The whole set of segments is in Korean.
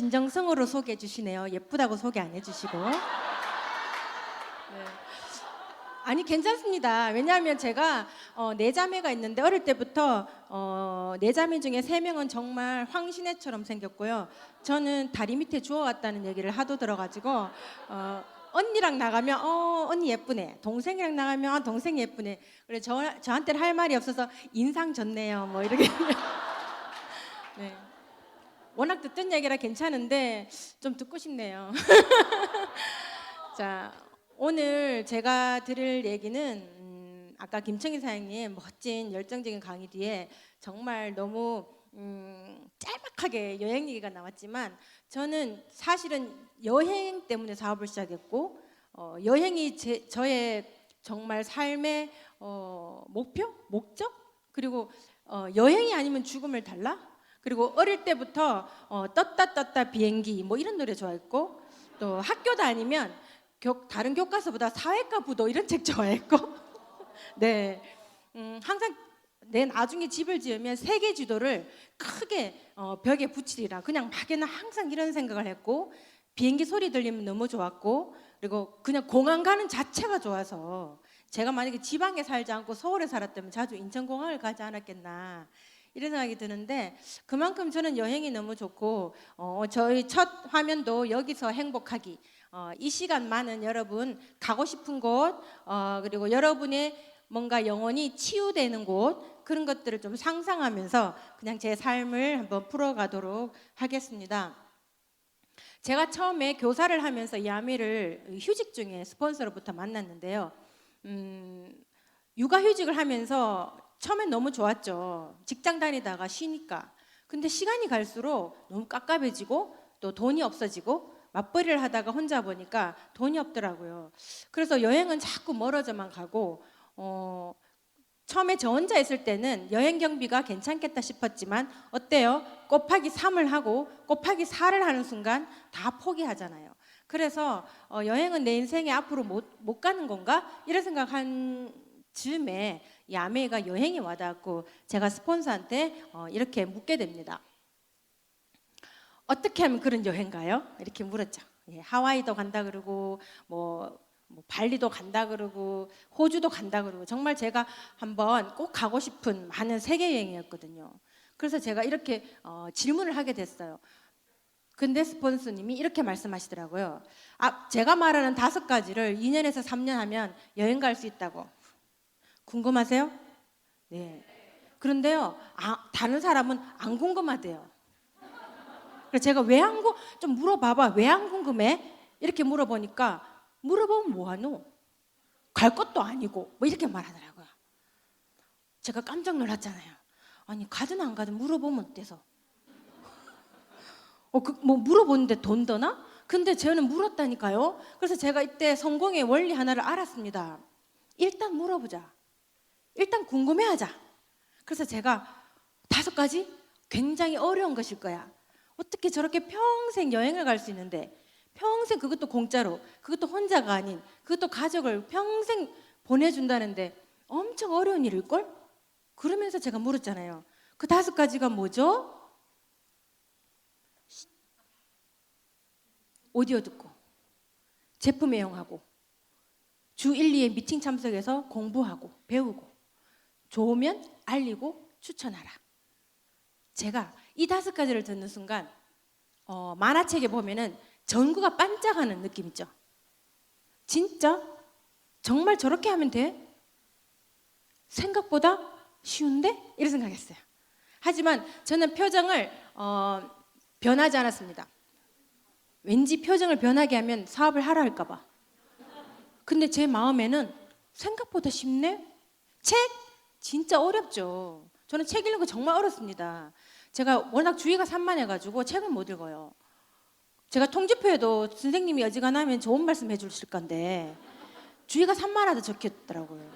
진정성으로 소개해 주시네요. 예쁘다고 소개 안 해주시고. 네. 아니 괜찮습니다. 왜냐하면 제가 어, 네 자매가 있는데 어릴 때부터 어, 네 자매 중에 세 명은 정말 황신애처럼 생겼고요. 저는 다리 밑에 주워왔다는 얘기를 하도 들어가지고 어, 언니랑 나가면 어 언니 예쁘네. 동생이랑 나가면 아, 동생 예쁘네. 그래 저 저한테는 할 말이 없어서 인상 좋네요. 뭐 이렇게. 네. 워낙 듣던 얘기라 괜찮은데 좀 듣고 싶네요. 자, 오늘 제가 드릴 얘기는 음, 아까 김청희 사장님 멋진 열정적인 강의 뒤에 정말 너무 음, 짤막하게 여행 얘기가 나왔지만 저는 사실은 여행 때문에 사업을 시작했고 어, 여행이 제, 저의 정말 삶의 어, 목표, 목적? 그리고 어, 여행이 아니면 죽음을 달라 그리고 어릴 때부터 어, 떴다 떴다 비행기 뭐 이런 노래 좋아했고 또 학교 다니면 교, 다른 교과서보다 사회과 부도 이런 책 좋아했고. 네. 음, 항상 내 나중에 집을 지으면 세계 지도를 크게 어, 벽에 붙이리라. 그냥 막에는 항상 이런 생각을 했고 비행기 소리 들리면 너무 좋았고 그리고 그냥 공항 가는 자체가 좋아서 제가 만약에 지방에 살지 않고 서울에 살았다면 자주 인천공항을 가지 않았겠나 이런 생각이 드는데 그만큼 저는 여행이 너무 좋고 어, 저희 첫 화면도 여기서 행복하기 어, 이 시간만은 여러분 가고 싶은 곳 어, 그리고 여러분의 뭔가 영혼이 치유되는 곳 그런 것들을 좀 상상하면서 그냥 제 삶을 한번 풀어가도록 하겠습니다. 제가 처음에 교사를 하면서 이 아미를 휴직 중에 스폰서로부터 만났는데요. 음, 육아휴직을 하면서 처음엔 너무 좋았죠. 직장 다니다가 쉬니까. 근데 시간이 갈수록 너무 깝깝해지고 또 돈이 없어지고 맞벌이를 하다가 혼자 보니까 돈이 없더라고요. 그래서 여행은 자꾸 멀어져만 가고 어, 처음에 저 혼자 있을 때는 여행 경비가 괜찮겠다 싶었지만 어때요? 곱하기 3을 하고 곱하기 4를 하는 순간 다 포기하잖아요. 그래서 어, 여행은 내 인생에 앞으로 못, 못 가는 건가? 이런 생각한 즈음에 이 아메이가 여행이 와닿았고 제가 스폰서한테 어, 이렇게 묻게 됩니다. 어떻게 하면 그런 여행 가요? 이렇게 물었죠. 예, 하와이도 간다 그러고 뭐, 뭐 발리도 간다 그러고 호주도 간다 그러고 정말 제가 한번 꼭 가고 싶은 많은 세계 여행이었거든요. 그래서 제가 이렇게 어, 질문을 하게 됐어요. 근데 스폰서님이 이렇게 말씀하시더라고요. 아, 제가 말하는 다섯 가지를 2년에서 3년 하면 여행 갈 수 있다고. 궁금하세요? 네. 그런데요, 아, 다른 사람은 안 궁금하대요. 그래서 제가 왜 안 궁, 좀 물어봐봐. 왜 안 궁금해? 이렇게 물어보니까 물어보면 뭐하노? 갈 것도 아니고 뭐 이렇게 말하더라고요. 제가 깜짝 놀랐잖아요. 아니 가든 안 가든 물어보면 어때서? 어, 그, 뭐 물어보는데 돈 더나? 근데 저는 물었다니까요. 그래서 제가 이때 성공의 원리 하나를 알았습니다. 일단 물어보자. 일단 궁금해하자. 그래서 제가 다섯 가지 굉장히 어려운 것일 거야. 어떻게 저렇게 평생 여행을 갈 수 있는데 평생 그것도 공짜로 그것도 혼자가 아닌 그것도 가족을 평생 보내준다는데 엄청 어려운 일일걸? 그러면서 제가 물었잖아요. 그 다섯 가지가 뭐죠? 오디오 듣고 제품 애용하고 주 1, 2회 미팅 참석해서 공부하고 배우고 좋으면 알리고 추천하라. 제가 이 다섯 가지를 듣는 순간 어, 만화책에 보면은 전구가 반짝하는 느낌 있죠. 진짜 정말 저렇게 하면 돼? 생각보다 쉬운데? 이런 생각했어요. 하지만 저는 표정을 어, 변하지 않았습니다. 왠지 표정을 변하게 하면 사업을 하라 할까봐. 근데 제 마음에는 생각보다 쉽네? 책? 진짜 어렵죠. 저는 책 읽는 거 정말 어렵습니다. 제가 워낙 주의가 산만해가지고 책을 못 읽어요. 제가 통지표에도 선생님이 어지간하면 좋은 말씀 해주실 건데 주의가 산만하다 적혔더라고요.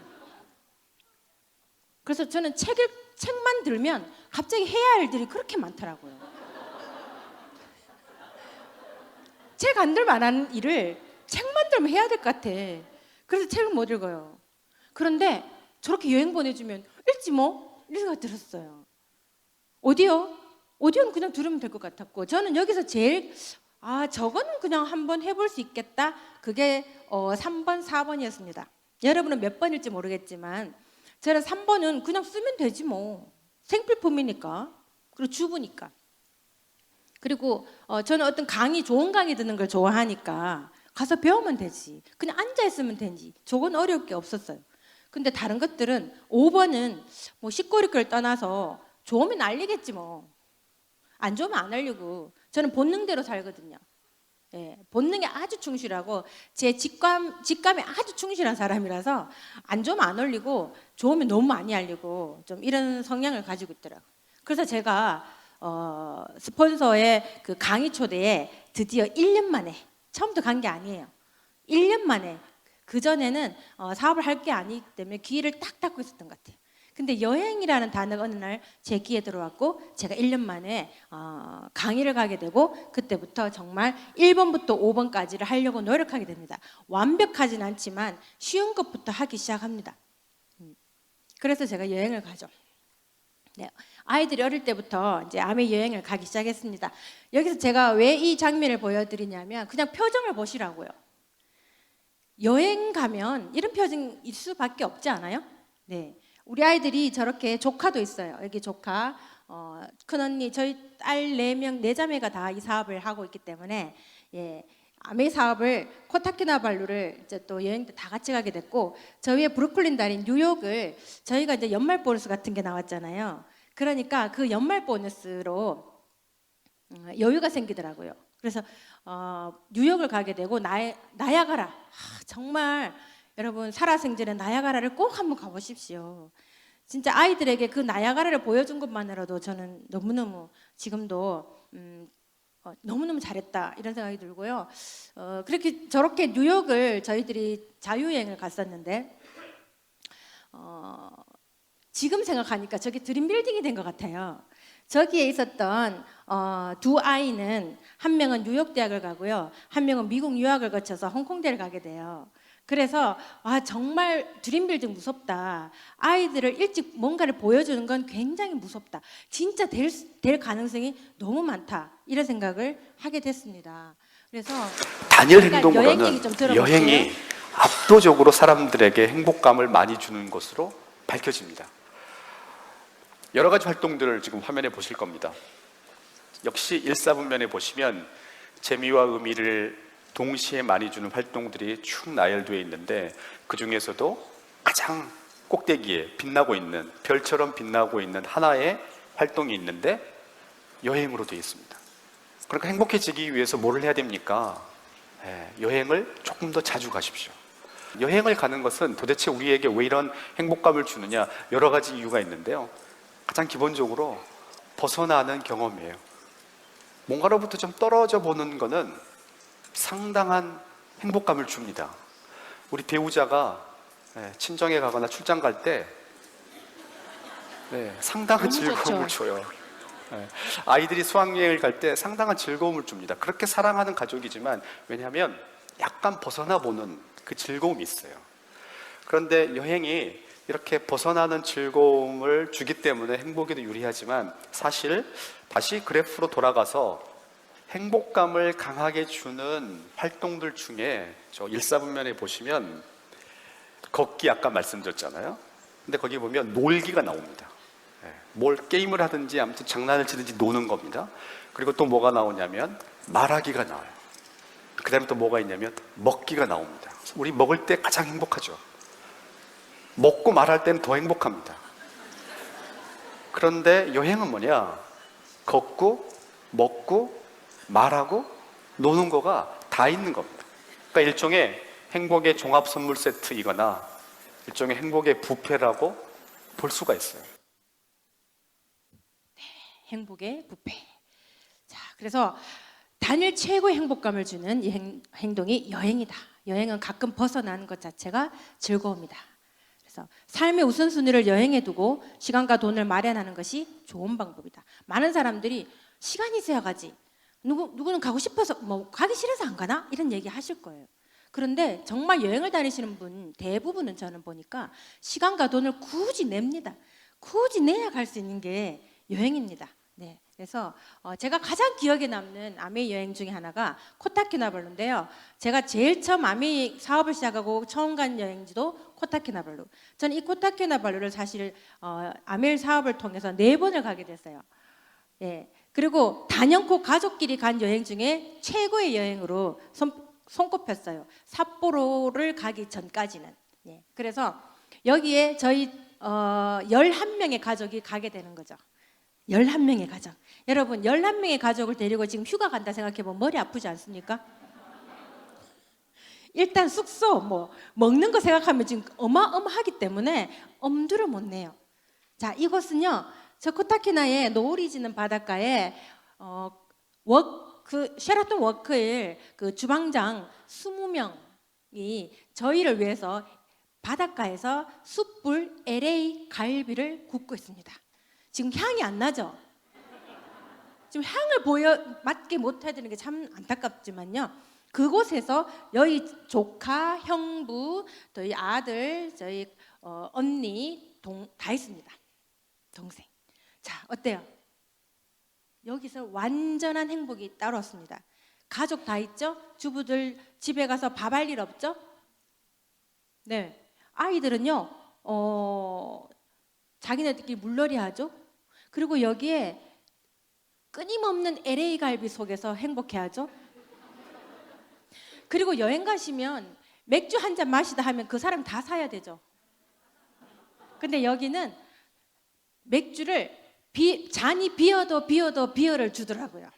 그래서 저는 책을 책만 들면 갑자기 해야 할 일들이 그렇게 많더라고요. 책 안 들면 안 하는 일을 책만 들면 해야 될 것 같아. 그래서 책을 못 읽어요. 그런데 저렇게 여행 보내주면 읽지 뭐? 이런 생각 들었어요. 어디요? 오디오는 그냥 들으면 될 것 같았고 저는 여기서 제일 아 저거는 그냥 한번 해볼 수 있겠다. 그게 어, 3번, 4번이었습니다. 여러분은 몇 번일지 모르겠지만 저는 3번은 그냥 쓰면 되지 뭐 생필품이니까 그리고 주부니까 그리고 어, 저는 어떤 강의 좋은 강의 듣는 걸 좋아하니까 가서 배우면 되지 그냥 앉아 있으면 되지 저건 어려울 게 없었어요. 근데 다른 것들은 5번은 뭐 식고리걸 떠나서 좋으면 알리겠지 뭐. 안 좋으면 안 알리고 저는 본능대로 살거든요. 예, 본능에 아주 충실하고 제 직감 직감에 아주 충실한 사람이라서 안 좋으면 안 올리고 좋으면 너무 많이 알리고 좀 이런 성향을 가지고 있더라고요. 그래서 제가 어, 스폰서의 그 강의 초대에 드디어 1년 만에 처음부터 간 게 아니에요. 1년 만에 그 전에는 어, 사업을 할 게 아니기 때문에 귀를 딱 닫고 있었던 것 같아요. 근데 여행이라는 단어가 어느 날 제 귀에 들어왔고 제가 1년 만에 어, 강의를 가게 되고 그때부터 정말 1번부터 5번까지를 하려고 노력하게 됩니다. 완벽하진 않지만 쉬운 것부터 하기 시작합니다. 음. 그래서 제가 여행을 가죠. 네, 아이들이 어릴 때부터 이제 아메 여행을 가기 시작했습니다. 여기서 제가 왜 이 장면을 보여드리냐면 그냥 표정을 보시라고요. 여행 가면 이런 표정일 수밖에 없지 않아요? 네. 우리 아이들이 저렇게 조카도 있어요. 여기 조카, 어, 큰 언니, 저희 딸 네 명, 네 자매가 다 이 사업을 하고 있기 때문에 예, 아메 사업을 코타키나발루를 이제 또 여행 때 다 같이 가게 됐고 저희의 브루클린 달인 뉴욕을 저희가 이제 연말 보너스 같은 게 나왔잖아요. 그러니까 그 연말 보너스로 음, 여유가 생기더라고요. 그래서 어, 뉴욕을 가게 되고 나, 나야가라 아, 정말 여러분 살아생전에 나야가라를 꼭 한번 가보십시오. 진짜 아이들에게 그 나야가라를 보여준 것만으로도 저는 너무너무 지금도 음, 어, 너무너무 잘했다 이런 생각이 들고요. 어, 그렇게 저렇게 뉴욕을 저희들이 자유여행을 갔었는데 어, 지금 생각하니까 저게 드림 빌딩이 된 것 같아요. 저기에 있었던 어, 두 아이는 한 명은 뉴욕 대학을 가고요, 한 명은 미국 유학을 거쳐서 홍콩대를 가게 돼요. 그래서 와 정말 드림 빌딩 무섭다. 아이들을 일찍 뭔가를 보여주는 건 굉장히 무섭다. 진짜 될, 될 가능성이 너무 많다. 이런 생각을 하게 됐습니다. 그래서 단일 들어볼게요. 여행이 압도적으로 사람들에게 행복감을 많이 주는 것으로 밝혀집니다. 여러 가지 활동들을 지금 화면에 보실 겁니다. 역시 일사분면에 보시면 재미와 의미를 동시에 많이 주는 활동들이 쭉 나열되어 있는데 그 중에서도 가장 꼭대기에 빛나고 있는 별처럼 빛나고 있는 하나의 활동이 있는데 여행으로 되어 있습니다. 그러니까 행복해지기 위해서 뭘 해야 됩니까? 예, 여행을 조금 더 자주 가십시오. 여행을 가는 것은 도대체 우리에게 왜 이런 행복감을 주느냐 여러 가지 이유가 있는데요. 가장 기본적으로 벗어나는 경험이에요. 뭔가로부터 좀 떨어져 보는 거는 상당한 행복감을 줍니다. 우리 배우자가 예, 친정에 가거나 출장 갈때 네, 상당한 즐거움을 좋죠. 줘요. 예, 아이들이 수학여행을 갈 때 상당한 즐거움을 줍니다. 그렇게 사랑하는 가족이지만 왜냐하면 약간 벗어나 보는 그 즐거움이 있어요. 그런데 여행이 이렇게 벗어나는 즐거움을 주기 때문에 행복에도 유리하지만 사실 다시 그래프로 돌아가서 행복감을 강하게 주는 활동들 중에 저 일사분면에 보시면 걷기 아까 말씀드렸잖아요. 근데 거기 보면 놀기가 나옵니다. 예, 뭘 게임을 하든지 아무튼 장난을 치든지 노는 겁니다. 그리고 또 뭐가 나오냐면 말하기가 나와요. 그 다음에 또 뭐가 있냐면 먹기가 나옵니다. 우리 먹을 때 가장 행복하죠. 먹고 말할 때는 더 행복합니다. 그런데 여행은 뭐냐? 걷고 먹고 말하고 노는 거가 다 있는 겁니다. 그러니까 일종의 행복의 종합 선물 세트이거나 일종의 행복의 뷔페라고 볼 수가 있어요. 행복의 부패. 자, 그래서 단일 최고의 행복감을 주는 이 행, 행동이 여행이다. 여행은 가끔 벗어나는 것 자체가 즐거움이다. 그래서 삶의 우선순위를 여행에 두고 시간과 돈을 마련하는 것이 좋은 방법이다. 많은 사람들이 시간이 있어야 가지. 누구 누구는 가고 싶어서 뭐 가기 싫어서 안 가나 이런 얘기 하실 거예요. 그런데 정말 여행을 다니시는 분 대부분은 저는 보니까 시간과 돈을 굳이 냅니다. 굳이 내야 갈 수 있는 게 여행입니다. 네, 그래서 어, 제가 가장 기억에 남는 아메이 여행 중에 하나가 코타키나발루인데요. 제가 제일 처음 아메이 사업을 시작하고 처음 간 여행지도 코타키나발루. 저는 이 코타키나발루를 사실 어, 아메이 사업을 통해서 네 번을 가게 됐어요. 예. 그리고 단연코 가족끼리 간 여행 중에 최고의 여행으로 손, 손꼽혔어요. 삿포로를 가기 전까지는. 예. 그래서 여기에 저희 어, 11명의 가족이 가게 되는 거죠. 11명의 가족. 여러분, 11명의 가족을 데리고 지금 휴가 간다 생각해 보면 머리 아프지 않습니까? 일단 숙소, 뭐, 먹는 거 생각하면 지금 어마어마하기 때문에 엄두를 못 내요. 자, 이곳은요, 저 코타키나의 노을이 지는 바닷가에, 어, 워, 그, 쉐라톤 워크힐 그 주방장 20명이 저희를 위해서 바닷가에서 숯불 LA 갈비를 굽고 있습니다. 지금 향이 안 나죠? 지금 향을 보여 맡게 못 해드리는 게 참 안타깝지만요. 그곳에서 저희 조카, 형부, 저희 아들, 저희 어, 언니, 동, 다 있습니다. 동생. 자, 어때요? 여기서 완전한 행복이 따랐습니다. 가족 다 있죠? 주부들 집에 가서 밥 할 일 없죠? 네. 아이들은요, 어, 자기네들끼리 물놀이 하죠? 그리고 여기에 끊임없는 LA 갈비 속에서 행복해 하죠? 그리고 여행 가시면 맥주 한 잔 마시다 하면 그 사람 다 사야 되죠. 근데 여기는 맥주를 비, 잔이 비어도 비어도 비어를 주더라고요.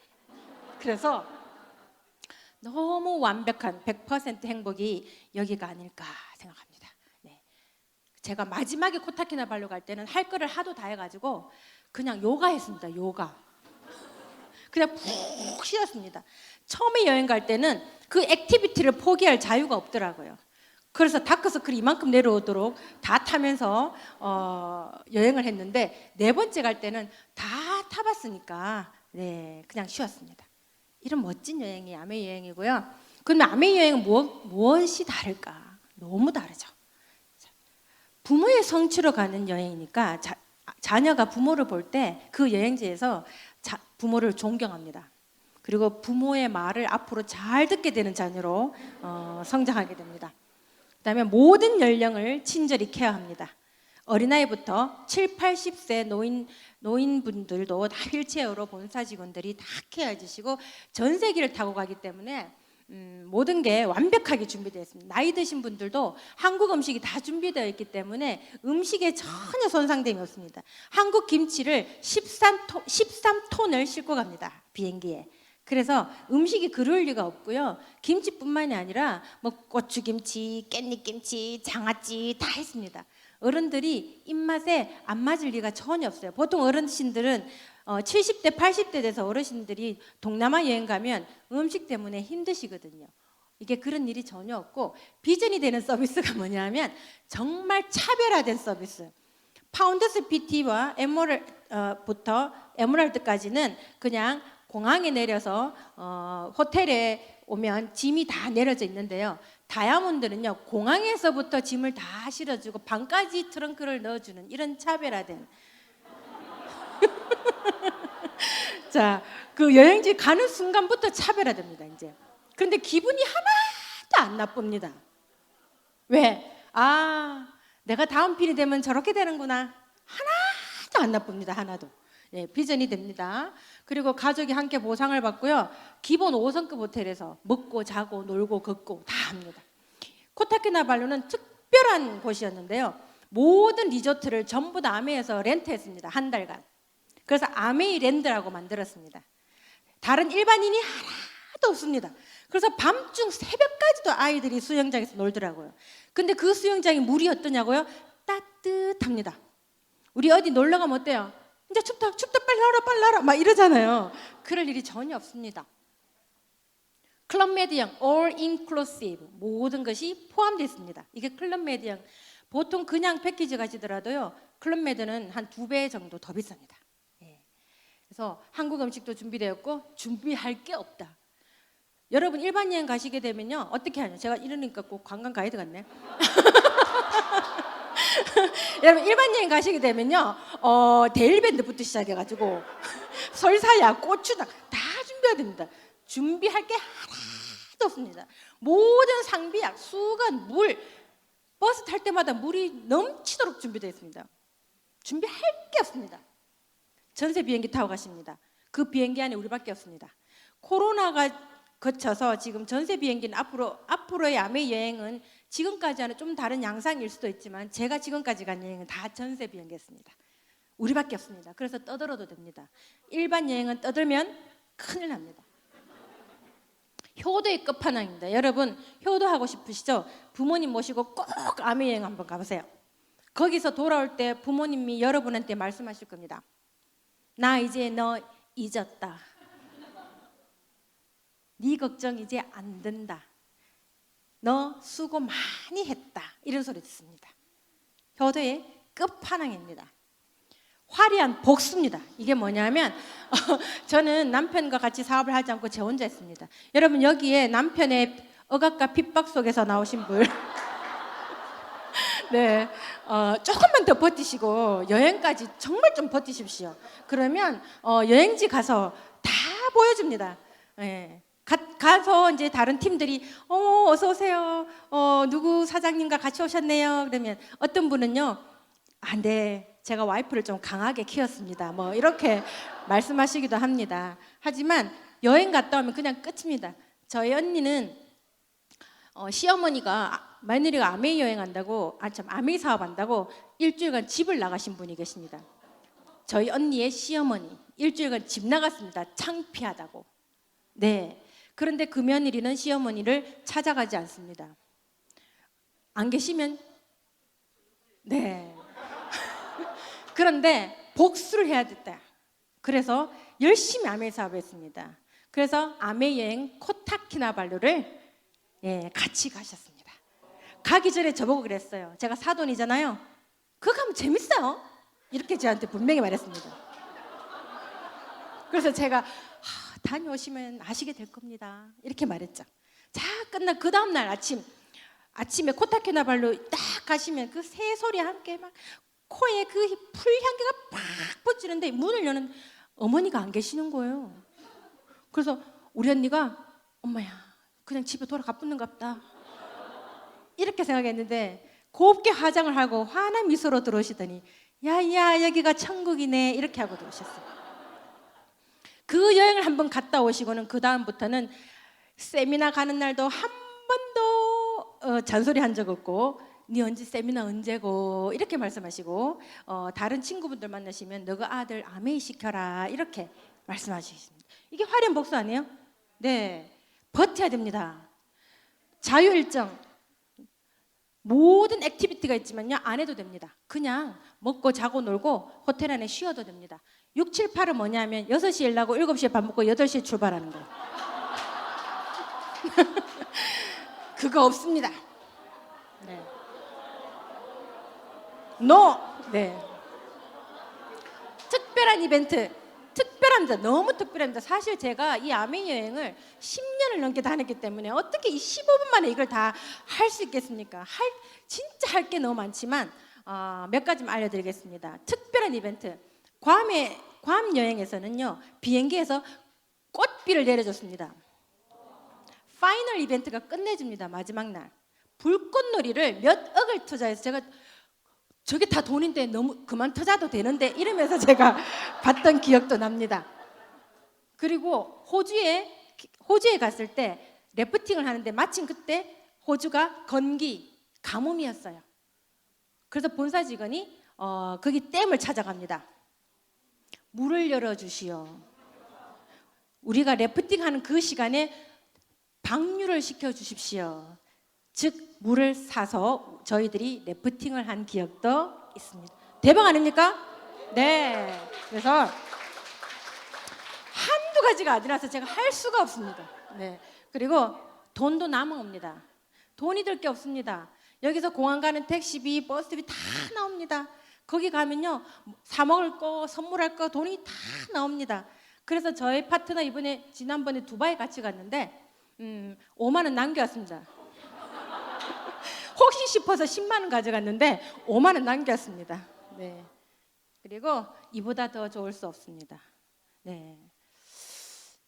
그래서 너무 완벽한 100% 행복이 여기가 아닐까 생각합니다. 네. 제가 마지막에 코타키나발루 갈 때는 할 거를 하도 다 해가지고 그냥 요가 했습니다. 요가. 그냥 푹 쉬었습니다. 처음에 여행 갈 때는 그 액티비티를 포기할 자유가 없더라고요. 그래서 다크서클이 이만큼 내려오도록 다 타면서 어, 여행을 했는데 네 번째 갈 때는 다 타봤으니까 네 그냥 쉬었습니다. 이런 멋진 여행이 아메 여행이고요. 그러면 아메 여행은 무엇, 무엇이 다를까? 너무 다르죠. 자, 부모의 성취로 가는 여행이니까 자, 자녀가 부모를 볼 때 그 여행지에서 자, 부모를 존경합니다. 그리고 부모의 말을 앞으로 잘 듣게 되는 자녀로 어, 성장하게 됩니다. 그다음에 모든 연령을 친절히 케어합니다. 어린아이부터 7, 80세 노인 노인분들도 다 휠체어로 본사 직원들이 다 케어해 주시고 전세기를 타고 가기 때문에 음, 모든 게 완벽하게 준비되어 있습니다. 나이 드신 분들도 한국 음식이 다 준비되어 있기 때문에 음식에 전혀 손상됨이 없습니다. 한국 김치를 13톤, 13톤을 싣고 갑니다. 비행기에. 그래서 음식이 그럴 리가 없고요. 김치뿐만이 아니라 뭐 고추김치, 깻잎김치, 장아찌 다 했습니다. 어른들이 입맛에 안 맞을 리가 전혀 없어요. 보통 어르신들은 어, 70대, 80대 돼서 어르신들이 동남아 여행 가면 음식 때문에 힘드시거든요. 이게 그런 일이 전혀 없고 비전이 되는 서비스가 뭐냐면 정말 차별화된 서비스. 파운더스 PT와 에메랄부터 에메랄드까지는 그냥 공항에 내려서 어, 호텔에 오면 짐이 다 내려져 있는데요. 다이아몬드는요 공항에서부터 짐을 다 실어주고 방까지 트렁크를 넣어주는 이런 차별화된 자, 그 여행지 가는 순간부터 차별화됩니다, 이제. 근데 기분이 하나도 안 나쁩니다. 왜? 아, 내가 다음 필이 되면 저렇게 되는구나. 하나도 안 나쁩니다, 하나도. 예, 비전이 됩니다. 그리고 가족이 함께 보상을 받고요. 기본 5성급 호텔에서 먹고 자고 놀고 걷고 다 합니다. 코타키나발루는 특별한 곳이었는데요. 모든 리조트를 전부 다 아메에서 렌트했습니다. 한 달간. 그래서 아메이 랜드라고 만들었습니다. 다른 일반인이 하나도 없습니다. 그래서 밤중 새벽까지도 아이들이 수영장에서 놀더라고요. 근데 그 수영장이 물이 어떠냐고요? 따뜻합니다. 우리 어디 놀러 가면 어때요? 이제 춥다, 춥다, 빨리 나라, 빨리 나라, 막 이러잖아요. 그럴 일이 전혀 없습니다. 클럽 메디형, all inclusive 모든 것이 포함되어 있습니다. 이게 클럽 메디형. 보통 그냥 패키지 가시더라도요. 클럽 메드는 한 두 배 정도 더 비쌉니다. 예. 그래서 한국 음식도 준비되었고 준비할 게 없다. 여러분 일반 여행 가시게 되면요 어떻게 하냐? 제가 이러니까 꼭 관광 가이드 같네. 여러분 일반 여행 가시게 되면요 어 데일 밴드부터 시작해가지고 설사야, 고추장 다 준비해야 됩니다. 준비할 게 하나도 없습니다. 모든 상비약, 수건, 물, 버스 탈 때마다 물이 넘치도록 준비되어 있습니다. 준비할 게 없습니다. 전세 비행기 타고 가십니다. 그 비행기 안에 우리밖에 없습니다. 코로나가 거쳐서 지금 전세 비행기는 앞으로 앞으로의 아메 여행은 지금까지와는 좀 다른 양상일 수도 있지만 제가 지금까지 간 여행은 다 전세 비행기였습니다. 우리밖에 없습니다. 그래서 떠들어도 됩니다. 일반 여행은 떠들면 큰일 납니다. 효도의 끝판왕입니다. 여러분 효도하고 싶으시죠? 부모님 모시고 꼭 아메 여행 한번 가보세요. 거기서 돌아올 때 부모님이 여러분한테 말씀하실 겁니다. 나 이제 너 잊었다. 네 걱정 이제 안 된다. 너 수고 많이 했다. 이런 소리 듣습니다. 효도의 끝판왕입니다. 화려한 복수입니다. 이게 뭐냐면 어, 저는 남편과 같이 사업을 하지 않고 제 혼자 했습니다. 여러분 여기에 남편의 억압과 핍박 속에서 나오신 분, 네, 어, 조금만 더 버티시고 여행까지 정말 좀 버티십시오. 그러면 어, 여행지 가서 다 보여줍니다. 예. 가, 가서 이제 다른 팀들이 어 어서 오세요. 어 누구 사장님과 같이 오셨네요. 그러면 어떤 분은요. 아, 네. 제가 와이프를 좀 강하게 키웠습니다. 뭐 이렇게 말씀하시기도 합니다. 하지만 여행 갔다 오면 그냥 끝입니다. 저희 언니는 어, 시어머니가 아, 며느리가 아메이 여행한다고 아참 아메이 사업한다고 일주일간 집을 나가신 분이 계십니다. 저희 언니의 시어머니 일주일간 집 나갔습니다. 창피하다고. 네. 그런데 그 며느리는 시어머니를 찾아가지 않습니다. 안 계시면 네. 그런데 복수를 해야 됐다. 그래서 열심히 아메 사업했습니다. 그래서 아메 여행 코타키나발루를 예, 같이 가셨습니다. 가기 전에 저보고 그랬어요. 제가 사돈이잖아요. 그거 가면 재밌어요. 이렇게 저한테 분명히 말했습니다. 그래서 제가 하, 다녀오시면 아시게 될 겁니다. 이렇게 말했죠. 자, 끝나 그 다음 날 아침 아침에 코타키나발루 딱 가시면 그 새 소리 함께 막 코에 그 풀 향기가 팍 퍼지는데 문을 여는 어머니가 안 계시는 거예요. 그래서 우리 언니가 엄마야 그냥 집에 돌아가 붙는갑다 이렇게 생각했는데 곱게 화장을 하고 환한 미소로 들어오시더니 야야 여기가 천국이네 이렇게 하고 들어오셨어요. 그 여행을 한번 갔다 오시고는 그 다음부터는 세미나 가는 날도 한 번도 어, 잔소리 한 적 없고 네 언제 세미나 언제고 이렇게 말씀하시고 어, 다른 친구분들 만나시면 너가 아들 아메이 시켜라 이렇게 말씀하시겠습니다. 이게 화려한 복수 아니에요? 네, 버텨야 됩니다. 자유 일정 모든 액티비티가 있지만요 안 해도 됩니다. 그냥 먹고 자고 놀고 호텔 안에 쉬어도 됩니다. 6, 7, 8은 뭐냐면 6시에 일 나고 7시에 밥 먹고 8시에 출발하는 거예요. 그거 없습니다. 네. 노. 네. 특별한 이벤트. 특별합니다. 너무 특별합니다. 사실 제가 이 아메 여행을 10년을 넘게 다녔기 때문에 어떻게 이 15분 만에 이걸 다 할 수 있겠습니까? 할 진짜 할 게 너무 많지만 어, 몇 가지만 알려드리겠습니다. 특별한 이벤트. 괌에 괌 여행에서는요 비행기에서 꽃비를 내려줬습니다. 파이널 이벤트가 끝내줍니다. 마지막 날 불꽃놀이를 몇 억을 투자해서 제가 저게 다 돈인데 너무 그만 투자도 되는데 이러면서 제가 봤던 기억도 납니다. 그리고 호주에 호주에 갔을 때 래프팅을 하는데 마침 그때 호주가 건기 가뭄이었어요. 그래서 본사 직원이 어, 거기 댐을 찾아갑니다. 물을 열어주시오. 우리가 래프팅하는 그 시간에 방류를 시켜 주십시오. 즉 물을 사서 저희들이 래프팅을 한 기억도 있습니다. 대박 아닙니까? 네. 그래서 한두 가지가 아니라서 제가 할 수가 없습니다. 네. 그리고 돈도 남아옵니다. 돈이 들 게 없습니다. 여기서 공항 가는 택시비, 버스비 다 나옵니다. 거기 가면요 사 먹을 거, 선물할 거 돈이 다 나옵니다. 그래서 저희 파트너 이번에 지난번에 두바이 같이 갔는데 음, 5만 원 남겨왔습니다. 혹시 싶어서 10만 원 가져갔는데 5만 원 남겼습니다. 네. 그리고 이보다 더 좋을 수 없습니다. 네.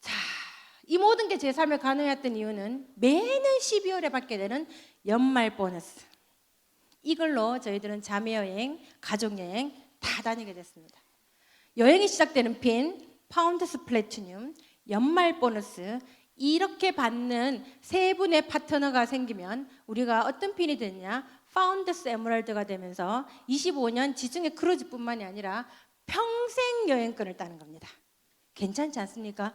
자, 이 모든 게 제 삶에 가능했던 이유는 매년 12월에 받게 되는 연말 보너스. 이걸로 저희들은 자매 여행, 가족 여행 다 다니게 됐습니다. 여행이 시작되는 핀, 파운드스 플래티늄, 연말 보너스 이렇게 받는 세 분의 파트너가 생기면 우리가 어떤 핀이 되느냐? 파운드스 에메랄드가 되면서 25년 지중해 크루즈뿐만이 아니라 평생 여행권을 따는 겁니다. 괜찮지 않습니까?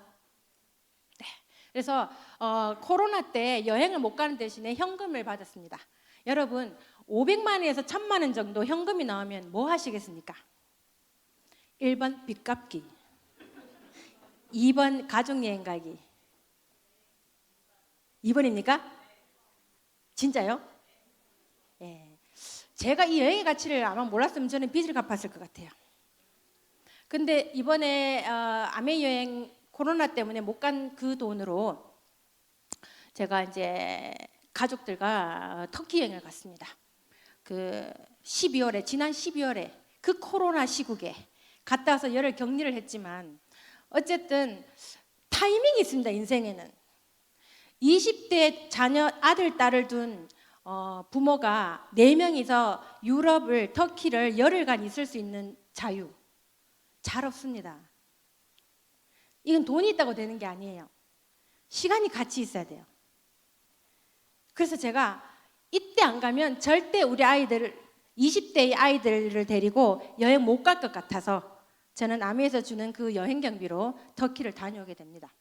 네. 그래서 어, 코로나 때 여행을 못 가는 대신에 현금을 받았습니다. 여러분 500만 원에서 1000만 원 정도 현금이 나오면 뭐 하시겠습니까? 1번 빚 갚기 2번 가족 여행 가기 2번입니까? 진짜요? 예. 제가 이 여행의 가치를 아마 몰랐으면 저는 빚을 갚았을 것 같아요. 근데 이번에 어, 아메 여행 코로나 때문에 못 간 그 돈으로 제가 이제 가족들과 어, 터키 여행을 갔습니다. 그 12월에 지난 12월에 그 코로나 시국에 갔다 와서 열흘 격리를 했지만 어쨌든 타이밍이 있습니다 인생에는 20대 자녀 아들 딸을 둔 어, 부모가 네 명이서 유럽을 터키를 열흘간 있을 수 있는 자유 잘 없습니다. 이건 돈이 있다고 되는 게 아니에요. 시간이 같이 있어야 돼요. 그래서 제가 이때 안 가면 절대 우리 아이들을 20대의 아이들을 데리고 여행 못 갈 것 같아서 저는 아미에서 주는 그 여행 경비로 터키를 다녀오게 됩니다.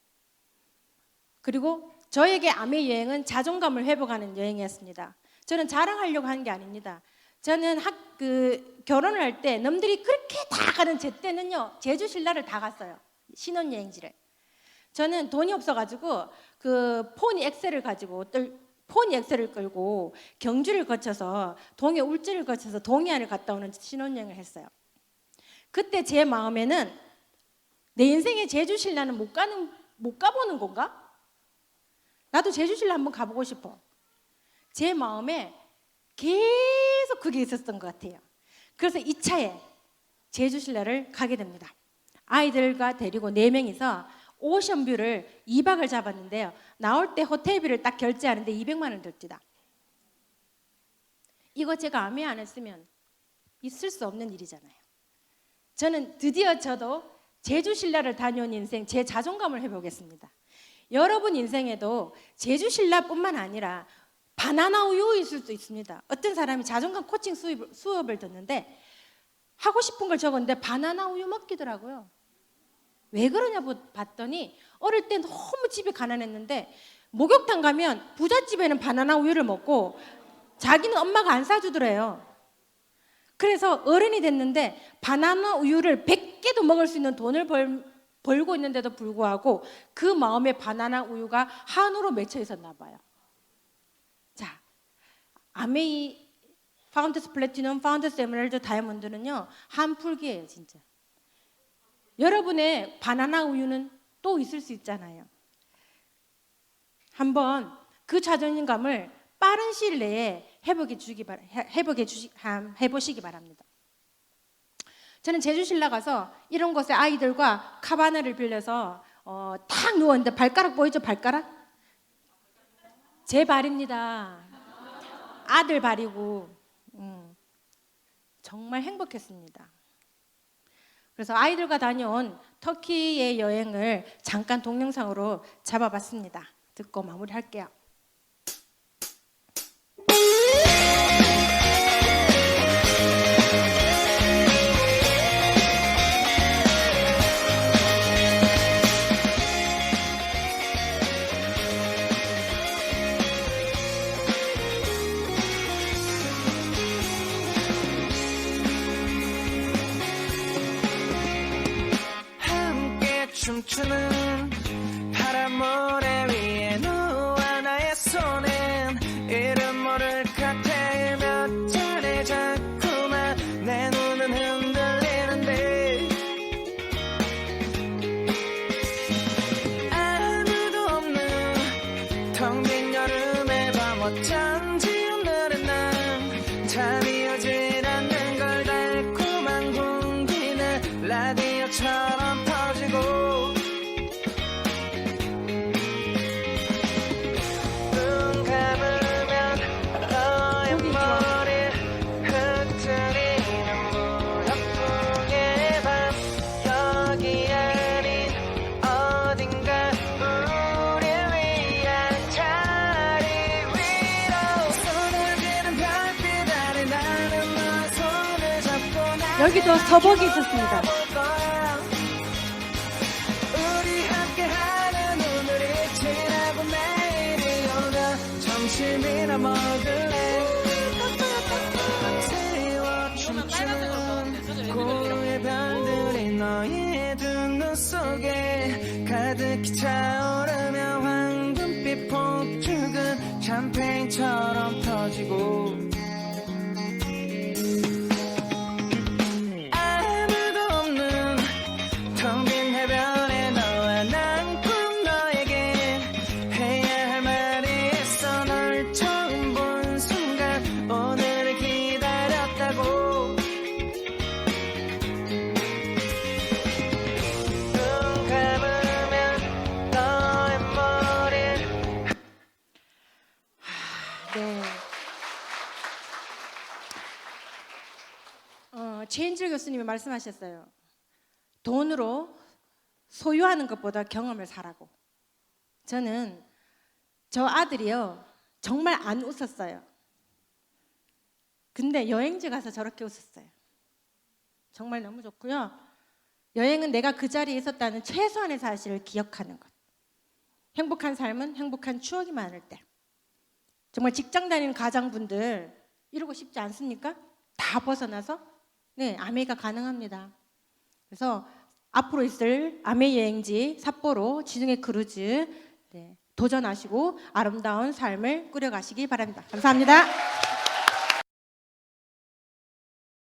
그리고 저에게 아미 여행은 자존감을 회복하는 여행이었습니다. 저는 자랑하려고 하는 게 아닙니다. 저는 학 그 결혼을 할 때 남들이 그렇게 다 가는 제 때는요 제주 신라를 다 갔어요 신혼 여행지를. 저는 돈이 없어가지고 그 포니 엑셀을 가지고 뜰- 포니 엑셀을 끌고 경주를 거쳐서 동해 울지를 거쳐서 동해안을 갔다 오는 신혼여행을 했어요. 그때 제 마음에는 내 인생에 제주 신라는 못 가는 못 가보는 건가? 나도 제주 신라 한번 가보고 싶어. 제 마음에 계속 그게 있었던 것 같아요. 그래서 이 차에 제주 신라를 가게 됩니다. 아이들과 데리고 네 명이서 오션뷰를 2박을 잡았는데요. 나올 때 호텔비를 딱 결제하는데 200만 원 들디다. 이거 제가 아메 안 했으면 있을 수 없는 일이잖아요. 저는 드디어 저도 제주 신라를 다녀온 인생 제 자존감을 해보겠습니다. 여러분 인생에도 제주 신라뿐만 아니라 바나나 우유 있을 수 있습니다. 어떤 사람이 자존감 코칭 수업을, 수업을 듣는데 하고 싶은 걸 적었는데 바나나 우유 먹기더라고요. 왜 그러냐 보- 봤더니 어릴 때 너무 집이 가난했는데 목욕탕 가면 부잣집에는 바나나 우유를 먹고 자기는 엄마가 안 사주더래요. 그래서 어른이 됐는데 바나나 우유를 100개도 먹을 수 있는 돈을 벌, 벌고 있는데도 불구하고 그 마음에 바나나 우유가 한우로 맺혀 있었나 봐요. 자, 아메이 파운드스 플래티넘, 파운드스 에메랄드 다이아몬드는요 한 풀기예요 진짜. 여러분의 바나나 우유는 또 있을 수 있잖아요. 한번 그 자존감을 빠른 시일 내에 회복해 주기 바 회복해 주시 함- 해보시기 바랍니다. 저는 제주 신라 가서 이런 곳에 아이들과 카바나를 빌려서 어, 딱 누웠는데 발가락 보이죠 발가락? 제 발입니다. 아들 발이고 음, 정말 행복했습니다. 그래서 아이들과 다녀온 터키의 여행을 잠깐 동영상으로 잡아봤습니다. 듣고 마무리할게요. 함 서복이 있었습니다. 최인철 교수님이 말씀하셨어요. 돈으로 소유하는 것보다 경험을 사라고. 저는 저 아들이요 정말 안 웃었어요. 근데 여행지 가서 저렇게 웃었어요. 정말 너무 좋고요. 여행은 내가 그 자리에 있었다는 최소한의 사실을 기억하는 것. 행복한 삶은 행복한 추억이 많을 때. 정말 직장 다니는 가장분들 이러고 싶지 않습니까? 다 벗어나서 네 아메이가 가능합니다. 그래서 앞으로 있을 아메 여행지 삿포로 지중해 크루즈 네, 도전하시고 아름다운 삶을 꾸려가시기 바랍니다. 감사합니다.